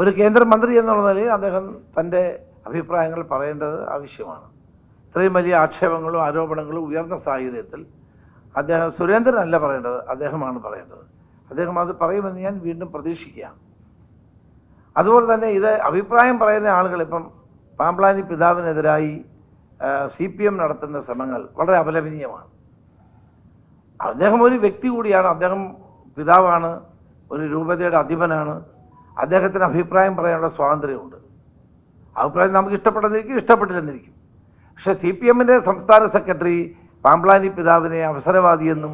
ഒരു കേന്ദ്രമന്ത്രി എന്നുള്ള നിലയിൽ അദ്ദേഹം തന്റെ അഭിപ്രായങ്ങൾ പറയേണ്ടത് ആവശ്യമാണ്. ഇത്രയും വലിയ ആക്ഷേപങ്ങളും ആരോപണങ്ങളും ഉയർന്ന സാഹചര്യത്തിൽ അദ്ദേഹം സുരേന്ദ്രനല്ല പറയേണ്ടത് അദ്ദേഹമാണ് പറയേണ്ടത്. അദ്ദേഹം അത് പറയുമെന്ന് ഞാൻ വീണ്ടും പ്രതീക്ഷിക്കുകയാണ്. അതുപോലെ തന്നെ ഇത് അഭിപ്രായം പറയുന്ന ആളുകൾ ഇപ്പം പാമ്പ്ലാനി പിതാവിനെതിരായി സി പി എം നടത്തുന്ന ശ്രമങ്ങൾ വളരെ അപലപനീയമാണ്. അദ്ദേഹം ഒരു വ്യക്തി കൂടിയാണ് അദ്ദേഹം പിതാവാണ് ഒരു രൂപതയുടെ അധിപനാണ്. അദ്ദേഹത്തിന് അഭിപ്രായം പറയാനുള്ള സ്വാതന്ത്ര്യമുണ്ട്. അഭിപ്രായം നമുക്ക് ഇഷ്ടപ്പെടുന്നിരിക്കും ഇഷ്ടപ്പെട്ടില്ലെന്നിരിക്കും. പക്ഷേ സി പി എമ്മിന്റെ സംസ്ഥാന സെക്രട്ടറി പാമ്പ്ലാനി പിതാവിനെ അവസരവാദിയെന്നും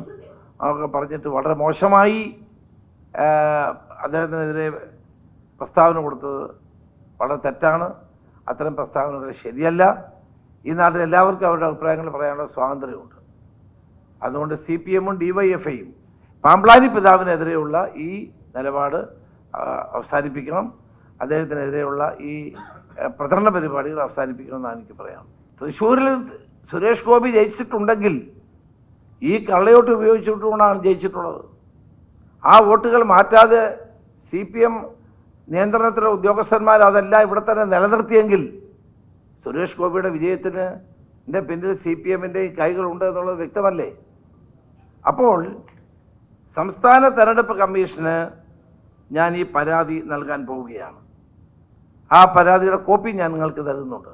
ഒക്കെ പറഞ്ഞിട്ട് വളരെ മോശമായി അദ്ദേഹത്തിനെതിരെ പ്രസ്താവന കൊടുത്തത് വളരെ തെറ്റാണ്. അത്തരം പ്രസ്താവനകൾ ശരിയല്ല. ഈ നാട്ടിൽ എല്ലാവർക്കും അവരുടെ അഭിപ്രായങ്ങൾ പറയാനുള്ള സ്വാതന്ത്ര്യമുണ്ട്. അതുകൊണ്ട് സി പി എമ്മും ഡി വൈ എഫ് ഐയും പാമ്പ്ലാനി പിതാവിനെതിരെയുള്ള ഈ നിലപാട് അവസാനിപ്പിക്കണം. അദ്ദേഹത്തിനെതിരെയുള്ള ഈ പ്രചരണ പരിപാടികൾ അവസാനിപ്പിക്കണമെന്നാണ് എനിക്ക് പറയാം. തൃശ്ശൂരിൽ സുരേഷ് ഗോപി ജയിച്ചിട്ടുണ്ടെങ്കിൽ ഈ കള്ളയോട്ട് ഉപയോഗിച്ചിട്ടുകൊണ്ടാണ് ജയിച്ചിട്ടുള്ളത്. ആ വോട്ടുകൾ മാറ്റാതെ സി പി എം നിയന്ത്രണത്തിലെ ഉദ്യോഗസ്ഥന്മാർ അതെല്ലാം ഇവിടെ തന്നെ നിലനിർത്തിയെങ്കിൽ സുരേഷ് ഗോപിയുടെ വിജയത്തിന് എന്റെ പിന്നിൽ സി പി എമ്മിന്റെ കൈകളുണ്ട് എന്നുള്ളത് വ്യക്തമല്ലേ? അപ്പോൾ സംസ്ഥാന തെരഞ്ഞെടുപ്പ് കമ്മീഷന് ഞാൻ ഈ പരാതി നൽകാൻ പോവുകയാണ്. ആ പരാതിയുടെ കോപ്പി ഞാൻ നിങ്ങൾക്ക് തരുന്നുണ്ട്.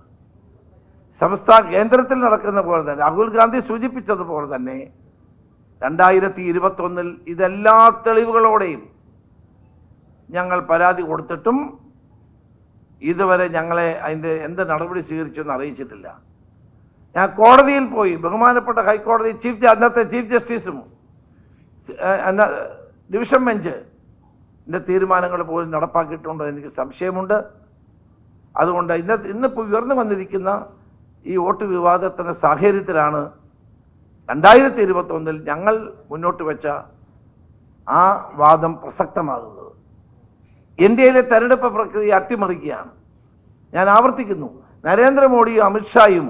സംസ്ഥാന കേന്ദ്രത്തിൽ നടക്കുന്ന പോലെ തന്നെ രാഹുൽ ഗാന്ധി സൂചിപ്പിച്ചതുപോലെ തന്നെ രണ്ടായിരത്തി ഇരുപത്തൊന്നിൽ ഇതെല്ലാ തെളിവുകളോടെയും ഞങ്ങൾ പരാതി കൊടുത്തിട്ടും ഇതുവരെ ഞങ്ങളെ അതിന്റെ എന്ത് നടപടി സ്വീകരിച്ചെന്ന് അറിയിച്ചിട്ടില്ല. ഞാൻ കോടതിയിൽ പോയി ബഹുമാനപ്പെട്ട ഹൈക്കോടതി ചീഫ് അന്നത്തെ ചീഫ് ജസ്റ്റിസും ഡിവിഷൻ ബെഞ്ച് ന്റെ തീരുമാനങ്ങൾ പോലും നടപ്പാക്കിയിട്ടുണ്ടോ എനിക്ക് സംശയമുണ്ട്. അതുകൊണ്ട് ഇന്ന ഇന്നിപ്പോൾ ഉയർന്നു വന്നിരിക്കുന്ന ഈ വോട്ട് വിവാദത്തിന്റെ സാഹചര്യത്തിലാണ് രണ്ടായിരത്തി ഇരുപത്തൊന്നിൽ ഞങ്ങൾ മുന്നോട്ട് വെച്ച ആ വാദം പ്രസക്തമാകുന്നത്. ഇന്ത്യയിലെ തെരഞ്ഞെടുപ്പ് പ്രക്രിയ അട്ടിമറിക്കുകയാണ്. ഞാൻ ആവർത്തിക്കുന്നു. നരേന്ദ്രമോദിയും അമിത്ഷായും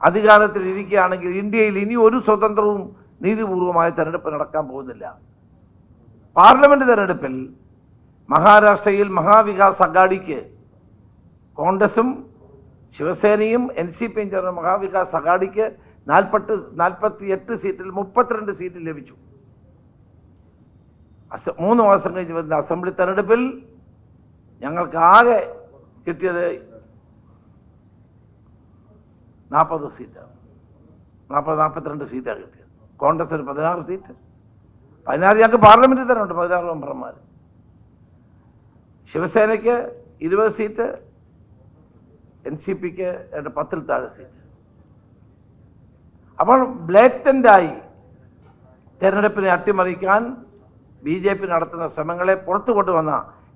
അധികാരത്തിൽ ഇരിക്കുകയാണെങ്കിൽ ഇന്ത്യയിൽ ഇനി ഒരു സ്വതന്ത്രവും നീതിപൂർവമായ തെരഞ്ഞെടുപ്പ് നടക്കാൻ പോകുന്നില്ല. പാർലമെന്റ് തെരഞ്ഞെടുപ്പിൽ മഹാരാഷ്ട്രയിൽ മഹാവികാസ് അഗാഡിക്ക് കോൺഗ്രസും ശിവസേനയും എൻ സി പിയും ചേർന്ന മഹാവികാസ് അഗാഡിക്ക് നാൽപ്പത്തി നാൽപ്പത്തി എട്ട് സീറ്റിൽ മുപ്പത്തിരണ്ട് സീറ്റ് ലഭിച്ചു. അസ മൂന്ന് മാസം കഴിഞ്ഞ് വരുന്ന അസംബ്ലി തെരഞ്ഞെടുപ്പിൽ ഞങ്ങൾക്ക് ആകെ കിട്ടിയത് നാൽപ്പത് സീറ്റാണ്. നാൽപ്പത് നാൽപ്പത്തിരണ്ട് സീറ്റാണ് കിട്ടിയത്. കോൺഗ്രസിന് പതിനാറ് സീറ്റ്. പതിനാറ് ഞങ്ങൾക്ക് പാർലമെന്റിൽ തന്നെ ഉണ്ട് പതിനാറ് മെമ്പർമാർ ശിവസേനയ്ക്ക് ഇരുപത് സീറ്റ് എൻ സി പിക്ക് പത്തിൽ താഴെ സീറ്റ്. അപ്പോൾ ബ്ലേറ്റന്റായി തെരഞ്ഞെടുപ്പിനെ അട്ടിമറിക്കാൻ ബി ജെ പി നടത്തുന്ന ശ്രമങ്ങളെ പുറത്തു കൊണ്ടുവന്ന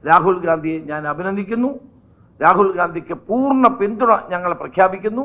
രാഹുൽ ഗാന്ധിയെ ഞാൻ അഭിനന്ദിക്കുന്നു. രാഹുൽ ഗാന്ധിക്ക് പൂർണ പിന്തുണ ഞങ്ങൾ പ്രഖ്യാപിക്കുന്നു.